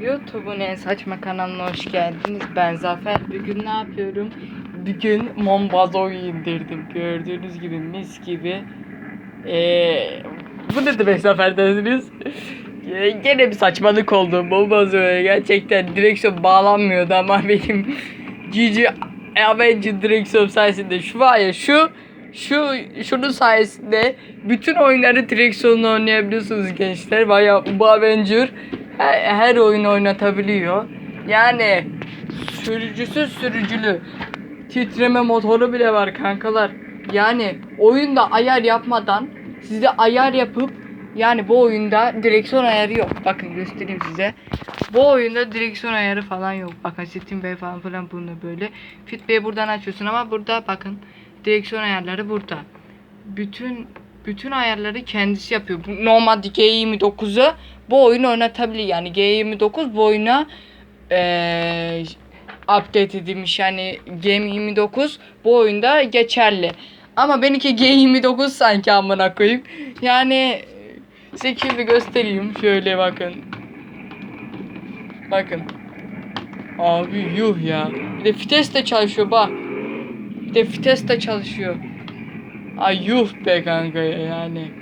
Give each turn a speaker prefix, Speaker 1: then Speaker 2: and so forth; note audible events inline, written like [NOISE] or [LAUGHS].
Speaker 1: YouTube'un en saçma kanalına hoş geldiniz. Ben Zafer. Bugün ne yapıyorum? Bugün Mombazo'yu indirdim. Gördüğünüz gibi mis gibi. Ee, bu ne demek Zafer dersiniz? Ee, Gene bir saçmalık oldu Mombazo'ya. Gerçekten direksiyon bağlanmıyordu ama [LAUGHS] benim Cici Avenger direksiyon sayesinde şu var ya şu şu şunun sayesinde bütün oyunları direksiyonla oynayabiliyorsunuz gençler. Bayağı bu Avenger her, her oyunu oynatabiliyor. Yani sürücüsüz sürücülü. Titreme motoru bile var kankalar. Yani oyunda ayar yapmadan size ayar yapıp yani bu oyunda direksiyon ayarı yok. Bakın göstereyim size. Bu oyunda direksiyon ayarı falan yok. Bakın Steam Bey falan filan bunu böyle. Fit Bey'i buradan açıyorsun ama burada bakın direksiyon ayarları burada. Bütün bütün ayarları kendisi yapıyor. Bu Normalde G29'u bu oyunu oynatabilir. Yani G29 bu oyuna eee update edilmiş. Yani G29 bu oyunda geçerli. Ama benimki G29 sanki amına koyayım. Yani size şimdi göstereyim. Şöyle bakın. Bakın. Abi yuh ya. Bir de vites de çalışıyor bak. Bir de vites de çalışıyor. Ay yuh be kanka ya yani.